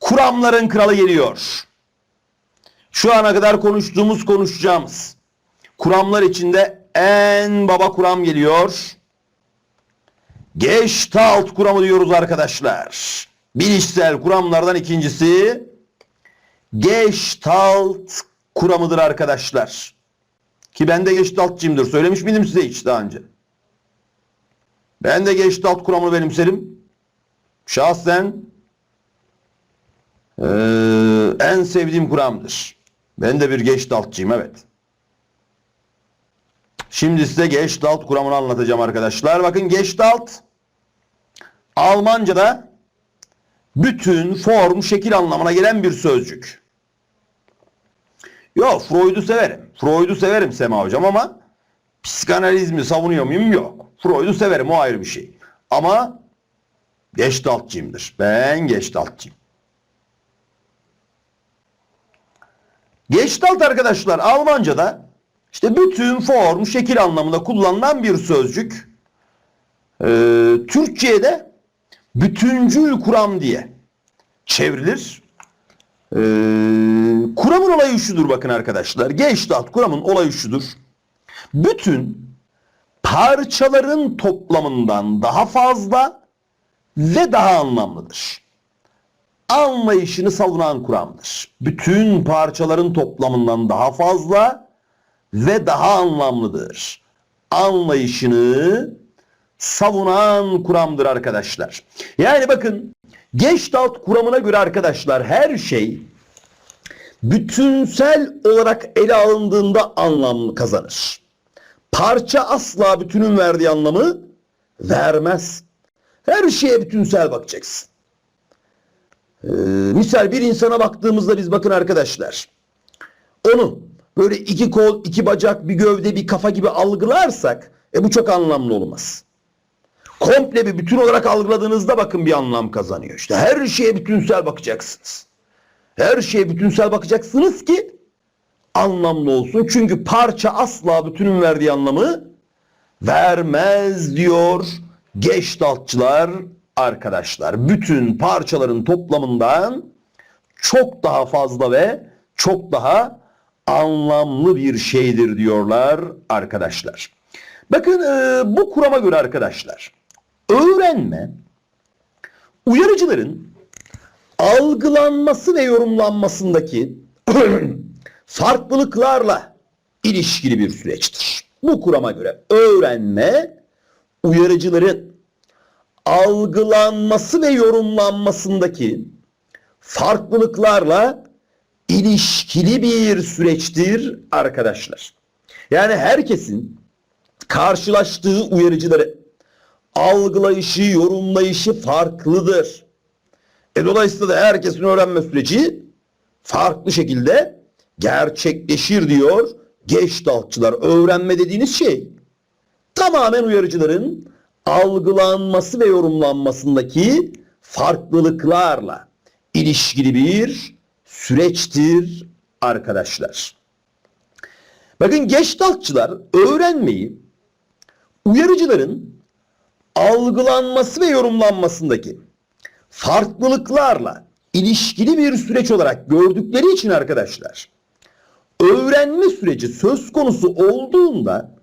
Kuramların kralı geliyor. Şu ana kadar konuştuğumuz konuşacağımız kuramlar içinde en baba kuram geliyor. Gestalt kuramı diyoruz arkadaşlar. Bilişsel kuramlardan ikincisi Gestalt kuramıdır arkadaşlar. Ki ben de Gestaltçıyımdır. Söylemiş miydim size hiç daha önce? Ben de Gestalt kuramını benimserim. Şahsen eee, en sevdiğim kuramdır. Ben de bir Gestaltçıyım evet. Şimdi size Gestalt kuramını anlatacağım arkadaşlar. Bakın Gestalt Almanca'da bütün, form, şekil anlamına gelen bir sözcük. Yok Freud'u severim. Freud'u severim Sema hocam ama psikanalizmi savunuyor muyum? Yok. Freud'u severim o ayrı bir şey. Ama Gestaltçıyımdır. Ben Gestaltçıyım. Gestalt arkadaşlar Almanca'da işte bütün form, şekil anlamında kullanılan bir sözcük. Ee, Türkçe'ye de bütüncül kuram diye çevrilir. Ee, kuramın olayı şudur bakın arkadaşlar. Gestalt kuramın olayı şudur. Bütün parçaların toplamından daha fazla ve daha anlamlıdır. Anlayışını savunan kuramdır. Bütün parçaların toplamından daha fazla ve daha anlamlıdır. Anlayışını savunan kuramdır arkadaşlar. Yani bakın Gestalt kuramına göre arkadaşlar her şey bütünsel olarak ele alındığında anlam kazanır. Parça asla bütünün verdiği anlamı vermez. Her şeye bütünsel bakacaksın. Ee, misal bir insana baktığımızda biz bakın arkadaşlar. Onu böyle iki kol, iki bacak, bir gövde, bir kafa gibi algılarsak e bu çok anlamlı olmaz. Komple bir bütün olarak algıladığınızda bakın bir anlam kazanıyor. İşte her şeye bütünsel bakacaksınız. Her şeye bütünsel bakacaksınız ki anlamlı olsun. Çünkü parça asla bütünün verdiği anlamı vermez diyor Gestaltçılar arkadaşlar. Bütün parçaların toplamından çok daha fazla ve çok daha anlamlı bir şeydir diyorlar arkadaşlar. Bakın e, bu kurama göre arkadaşlar öğrenme uyarıcıların algılanması ve yorumlanmasındaki farklılıklarla ilişkili bir süreçtir. Bu kurama göre öğrenme uyarıcıların algılanması ve yorumlanmasındaki farklılıklarla ilişkili bir süreçtir arkadaşlar. Yani herkesin karşılaştığı uyarıcıları algılayışı, yorumlayışı farklıdır. E dolayısıyla da herkesin öğrenme süreci farklı şekilde gerçekleşir diyor Gestaltçılar. Öğrenme dediğiniz şey tamamen uyarıcıların algılanması ve yorumlanmasındaki farklılıklarla ilişkili bir süreçtir arkadaşlar. Bakın Gestaltçılar öğrenmeyi uyarıcıların algılanması ve yorumlanmasındaki farklılıklarla ilişkili bir süreç olarak gördükleri için arkadaşlar öğrenme süreci söz konusu olduğunda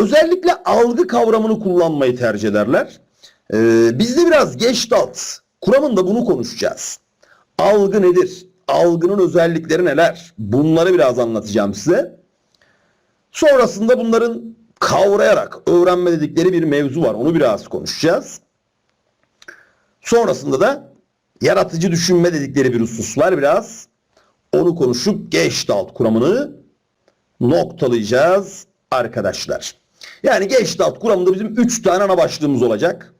özellikle algı kavramını kullanmayı tercih ederler. Ee, biz de biraz Gestalt kuramında bunu konuşacağız. Algı nedir? Algının özellikleri neler? Bunları biraz anlatacağım size. Sonrasında bunların kavrayarak öğrenme dedikleri bir mevzu var. Onu biraz konuşacağız. Sonrasında da yaratıcı düşünme dedikleri bir husus var biraz. Onu konuşup Gestalt kuramını noktalayacağız arkadaşlar. Yani Gestalt kuramında bizim 3 tane ana başlığımız olacak.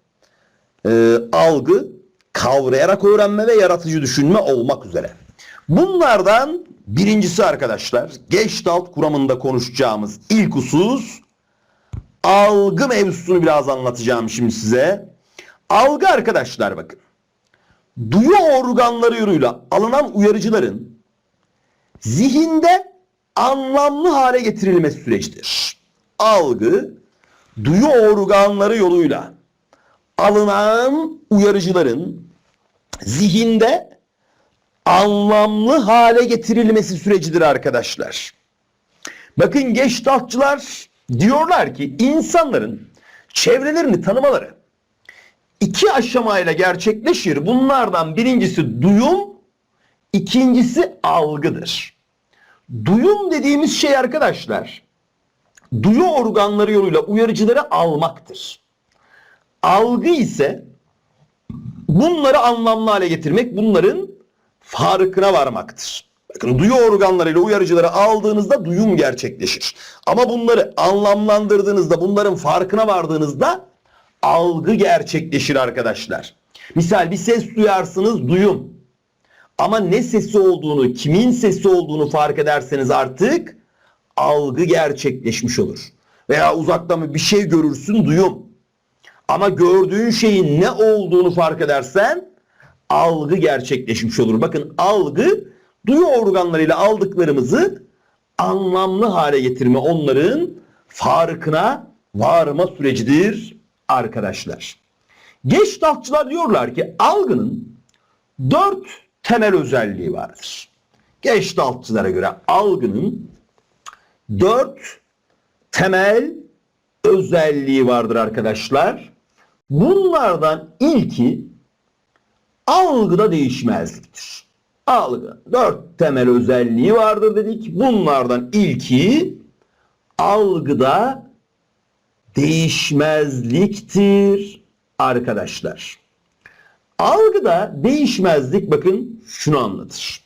Ee, algı, kavrayarak öğrenme ve yaratıcı düşünme olmak üzere. Bunlardan birincisi arkadaşlar Gestalt kuramında konuşacağımız ilk husus algı mevzusunu biraz anlatacağım şimdi size. Algı arkadaşlar bakın. Duyu organları yoluyla alınan uyarıcıların zihinde anlamlı hale getirilmesi sürecidir. Algı, duyu organları yoluyla alınan uyarıcıların zihinde anlamlı hale getirilmesi sürecidir arkadaşlar. Bakın geçtaltçılar diyorlar ki insanların çevrelerini tanımaları iki aşamayla gerçekleşir. Bunlardan birincisi duyum, ikincisi algıdır. Duyum dediğimiz şey arkadaşlar, duyu organları yoluyla uyarıcıları almaktır. Algı ise bunları anlamlı hale getirmek, bunların farkına varmaktır. Bakın duyu organlarıyla uyarıcıları aldığınızda duyum gerçekleşir. Ama bunları anlamlandırdığınızda, bunların farkına vardığınızda algı gerçekleşir arkadaşlar. Misal bir ses duyarsınız duyum. Ama ne sesi olduğunu, kimin sesi olduğunu fark ederseniz artık algı gerçekleşmiş olur. Veya uzaktan bir şey görürsün duyum. Ama gördüğün şeyin ne olduğunu fark edersen algı gerçekleşmiş olur. Bakın algı duyu organlarıyla aldıklarımızı anlamlı hale getirme, onların farkına varma sürecidir arkadaşlar. Geçtaltçılar diyorlar ki algının dört temel özelliği vardır. Geçtaltçılara göre algının dört temel özelliği vardır arkadaşlar. Bunlardan ilki algıda değişmezliktir. Algı dört temel özelliği vardır dedik. Bunlardan ilki algıda değişmezliktir arkadaşlar. Algıda değişmezlik bakın şunu anlatır.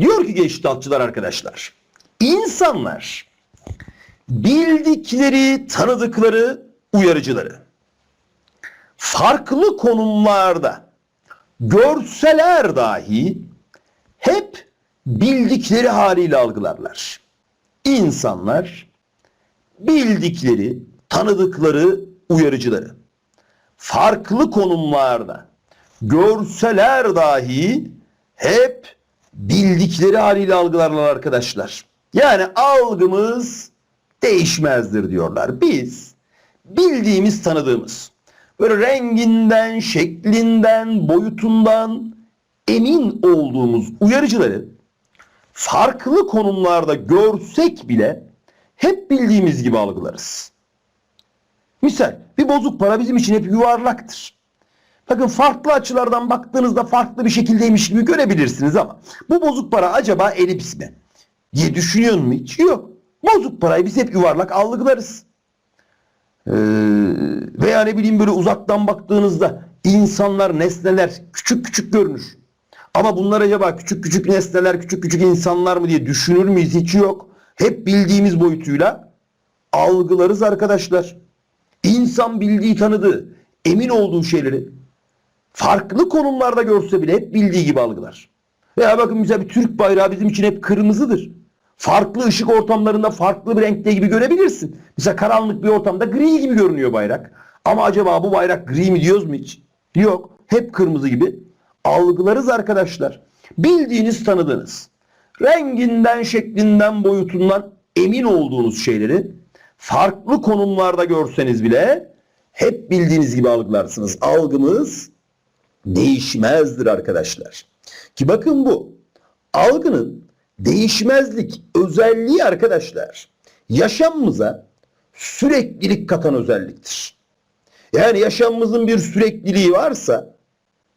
Diyor ki geçtiatçılar arkadaşlar. İnsanlar bildikleri, tanıdıkları uyarıcıları farklı konumlarda görseler dahi hep bildikleri haliyle algılarlar. İnsanlar bildikleri, tanıdıkları uyarıcıları farklı konumlarda görseler dahi hep bildikleri haliyle algılarlar arkadaşlar. Yani algımız değişmezdir diyorlar. Biz bildiğimiz, tanıdığımız böyle renginden, şeklinden, boyutundan emin olduğumuz uyarıcıları farklı konumlarda görsek bile hep bildiğimiz gibi algılarız. Misal bir bozuk para bizim için hep yuvarlaktır. Bakın farklı açılardan baktığınızda farklı bir şekildeymiş gibi görebilirsiniz ama bu bozuk para acaba elips mi? Diye düşünüyor mu hiç? Yok. Bozuk parayı biz hep yuvarlak algılarız. Ee, veya ne bileyim böyle uzaktan baktığınızda insanlar, nesneler küçük küçük görünür. Ama bunlar acaba küçük küçük nesneler, küçük küçük insanlar mı diye düşünür müyüz? Hiç yok. Hep bildiğimiz boyutuyla algılarız arkadaşlar. İnsan bildiği, tanıdığı, emin olduğu şeyleri farklı konumlarda görse bile hep bildiği gibi algılar. Veya bakın mesela bir Türk bayrağı bizim için hep kırmızıdır. Farklı ışık ortamlarında farklı bir renkte gibi görebilirsin. Mesela karanlık bir ortamda gri gibi görünüyor bayrak. Ama acaba bu bayrak gri mi diyoruz mu hiç? Yok. Hep kırmızı gibi. Algılarız arkadaşlar. Bildiğiniz, tanıdığınız. Renginden, şeklinden, boyutundan emin olduğunuz şeyleri farklı konumlarda görseniz bile hep bildiğiniz gibi algılarsınız. Algımız değişmezdir arkadaşlar. Ki bakın bu algının değişmezlik özelliği arkadaşlar yaşamımıza süreklilik katan özelliktir. Yani yaşamımızın bir sürekliliği varsa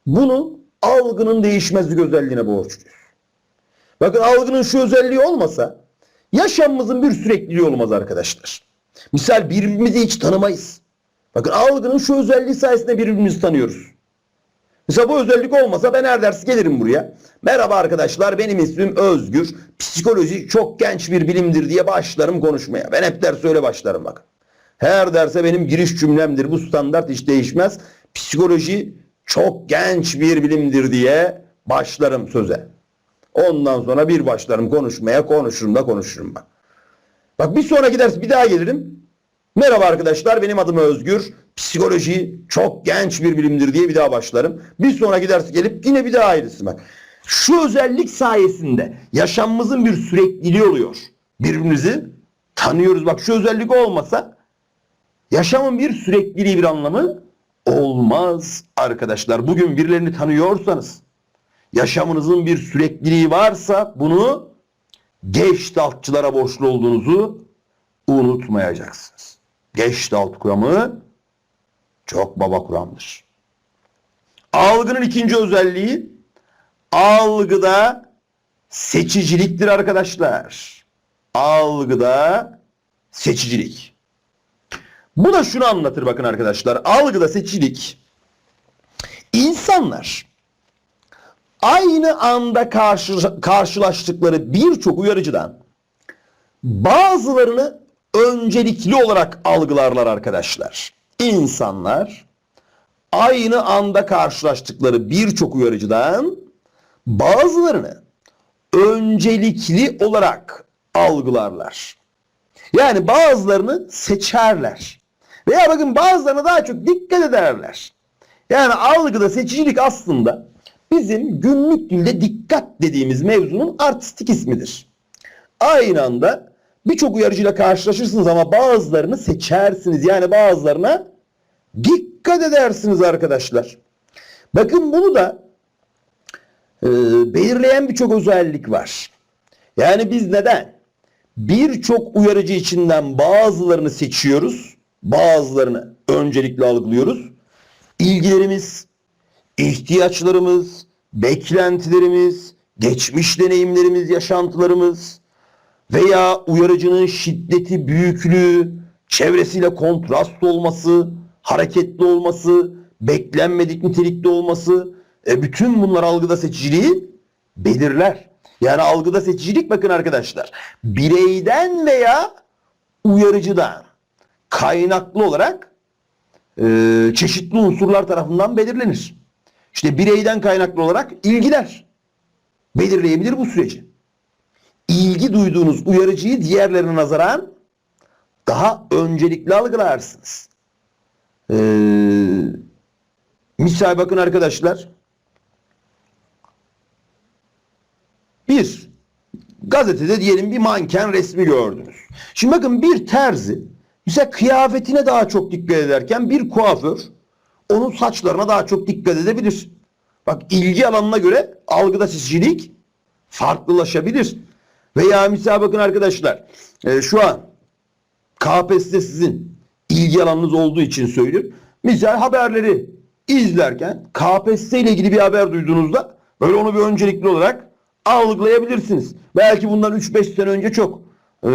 bunu algının değişmezlik özelliğine borçluyuz. Bakın algının şu özelliği olmasa yaşamımızın bir sürekliliği olmaz arkadaşlar. Misal birbirimizi hiç tanımayız. Bakın algının şu özelliği sayesinde birbirimizi tanıyoruz. Mesela bu özellik olmasa ben her ders gelirim buraya. Merhaba arkadaşlar benim ismim Özgür. Psikoloji çok genç bir bilimdir diye başlarım konuşmaya. Ben hep ders öyle başlarım bak. Her derse benim giriş cümlemdir. Bu standart hiç değişmez. Psikoloji çok genç bir bilimdir diye başlarım söze. Ondan sonra bir başlarım konuşmaya konuşurum da konuşurum bak. Bak bir sonraki ders bir daha gelirim. Merhaba arkadaşlar benim adım Özgür. Psikoloji çok genç bir bilimdir diye bir daha başlarım. Bir sonraki ders gelip yine bir daha ayrısın bak. Şu özellik sayesinde yaşamımızın bir sürekliliği oluyor. Birbirimizi tanıyoruz. Bak şu özellik olmasa yaşamın bir sürekliliği bir anlamı olmaz arkadaşlar. Bugün birilerini tanıyorsanız, yaşamınızın bir sürekliliği varsa bunu Geçtaltçılara borçlu olduğunuzu unutmayacaksınız. Geçtalt kuramı çok baba kuramdır. Algının ikinci özelliği algıda seçiciliktir arkadaşlar. Algıda seçicilik. Bu da şunu anlatır bakın arkadaşlar. Algıda seçicilik insanlar aynı anda karşı, karşılaştıkları birçok uyarıcıdan bazılarını öncelikli olarak algılarlar arkadaşlar. İnsanlar aynı anda karşılaştıkları birçok uyarıcıdan bazılarını öncelikli olarak algılarlar. Yani bazılarını seçerler. Veya bakın bazılarına daha çok dikkat ederler. Yani algıda seçicilik aslında bizim günlük dilde dikkat dediğimiz mevzunun artistik ismidir. Aynı anda birçok uyarıcıyla karşılaşırsınız ama bazılarını seçersiniz. Yani bazılarına dikkat edersiniz arkadaşlar. Bakın bunu da e, belirleyen birçok özellik var. Yani biz neden? Birçok uyarıcı içinden bazılarını seçiyoruz, bazılarını öncelikle algılıyoruz. İlgilerimiz, ihtiyaçlarımız, beklentilerimiz, geçmiş deneyimlerimiz, yaşantılarımız veya uyarıcının şiddeti, büyüklüğü, çevresiyle kontrast olması, hareketli olması, beklenmedik nitelikte olması, e, bütün bunlar algıda seçiciliği belirler. Yani algıda seçicilik bakın arkadaşlar, bireyden veya uyarıcıdan kaynaklı olarak e, çeşitli unsurlar tarafından belirlenir. İşte bireyden kaynaklı olarak ilgiler belirleyebilir bu süreci. İlgi duyduğunuz uyarıcıyı diğerlerine nazaran daha öncelikli algılarsınız. Ee, misal bakın arkadaşlar. Bir, gazetede diyelim bir manken resmi gördünüz. Şimdi bakın bir terzi mesela kıyafetine daha çok dikkat ederken bir kuaför onun saçlarına daha çok dikkat edebilir. Bak ilgi alanına göre algıda seçicilik farklılaşabilir. Veya misal bakın arkadaşlar e, şu an KPSS sizin ilgi alanınız olduğu için söylüyorum. Misal haberleri izlerken KPSS ile ilgili bir haber duyduğunuzda böyle onu bir öncelikli olarak algılayabilirsiniz. Belki bundan 3-5 sene önce çok e,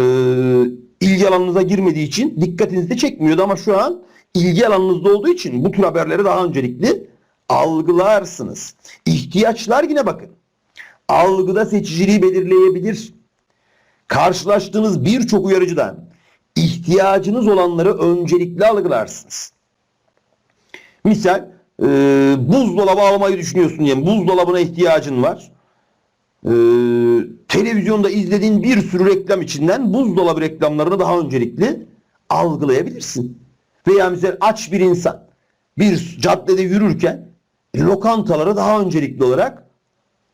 ilgi alanınıza girmediği için dikkatinizi de çekmiyordu ama şu an ilgi alanınızda olduğu için bu tür haberleri daha öncelikli algılarsınız. İhtiyaçlar yine bakın. Algıda seçiciliği belirleyebilir. Karşılaştığınız birçok uyarıcıdan ihtiyacınız olanları öncelikli algılarsınız. Misal e, buzdolabı almayı düşünüyorsun diyelim. Buzdolabına ihtiyacın var. E, televizyonda izlediğin bir sürü reklam içinden buzdolabı reklamlarını daha öncelikli algılayabilirsin. Veya misal aç bir insan bir caddede yürürken lokantaları daha öncelikli olarak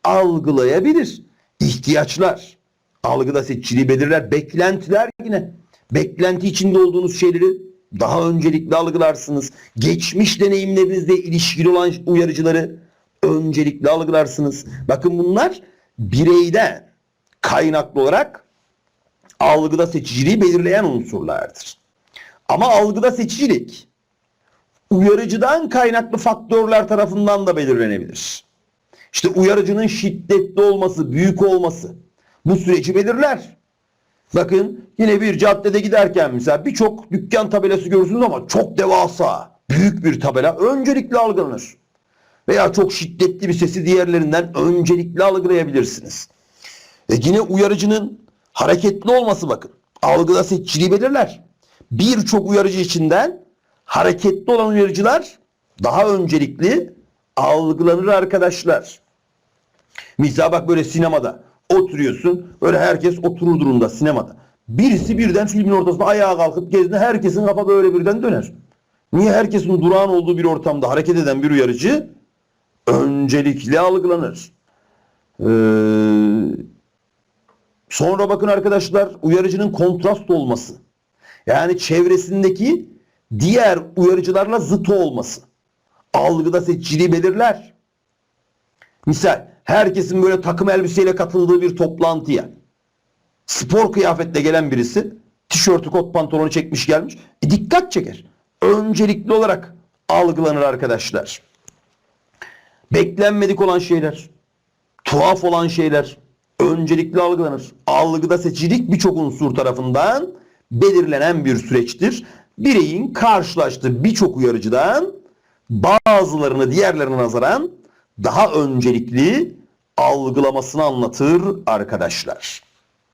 algılayabilir. İhtiyaçlar, algıda seçiciliği belirler. Beklentiler yine. Beklenti içinde olduğunuz şeyleri daha öncelikli algılarsınız. Geçmiş deneyimlerinizle ilişkili olan uyarıcıları öncelikli algılarsınız. Bakın bunlar bireyden kaynaklı olarak algıda seçiciliği belirleyen unsurlardır. Ama algıda seçicilik uyarıcıdan kaynaklı faktörler tarafından da belirlenebilir. İşte uyarıcının şiddetli olması, büyük olması bu süreci belirler. Bakın yine bir caddede giderken mesela birçok dükkan tabelası görürsünüz ama çok devasa, büyük bir tabela öncelikli algılanır. Veya çok şiddetli bir sesi diğerlerinden öncelikli algılayabilirsiniz. E yine uyarıcının hareketli olması bakın. Algıda seçiciliği belirler. Birçok uyarıcı içinden hareketli olan uyarıcılar daha öncelikli algılanır arkadaşlar. Misal bak böyle sinemada oturuyorsun. Böyle herkes oturur durumda sinemada. Birisi birden filmin ortasında ayağa kalkıp gezdiğinde herkesin kafa böyle birden döner. Niye herkesin durağan olduğu bir ortamda hareket eden bir uyarıcı öncelikli algılanır. Ee, sonra bakın arkadaşlar uyarıcının kontrast olması. Yani çevresindeki diğer uyarıcılarla zıt olması. algıda seçiciliği belirler. Misal herkesin böyle takım elbiseyle katıldığı bir toplantıya spor kıyafetle gelen birisi tişörtü kot pantolonu çekmiş gelmiş. E, dikkat çeker. Öncelikli olarak algılanır arkadaşlar. Beklenmedik olan şeyler, tuhaf olan şeyler öncelikli algılanır. Algıda seçicilik birçok unsur tarafından belirlenen bir süreçtir. Bireyin karşılaştığı birçok uyarıcıdan bazılarını diğerlerine nazaran daha öncelikli algılamasını anlatır arkadaşlar.